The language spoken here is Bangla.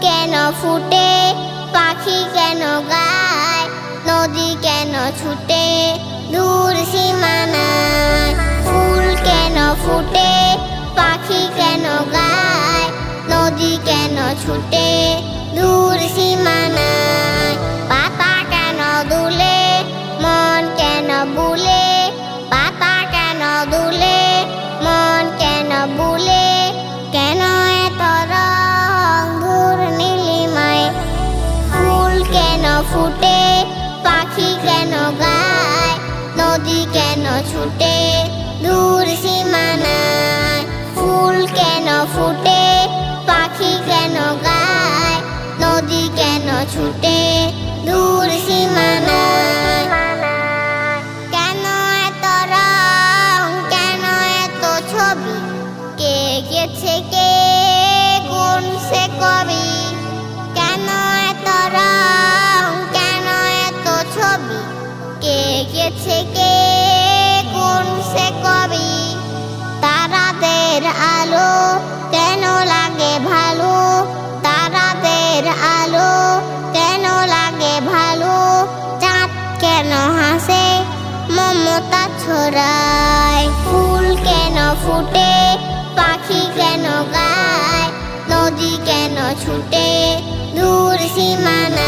কেন ফুটে? পাখি কেন গায়? নদী কেন ছুটে? দূর সীমানায় ফুল কেন ফুটে? পাখি কেন গায়? নদী কেন ছুটে? দূর সীমানায় ছুটে দূর সীমানায় ফুল কেন ফুটে, পাখি কেন গায়, নদী কেন ছুটে, দূর সীমানায়। কেন এত রং, কেন এত ছবি, কে গেছে কে, কোন সে কবি? ছড়ায় ফুল কেন ফুটে পাখি কেন গায় নদী কেন ছুটে দূর সীমানায়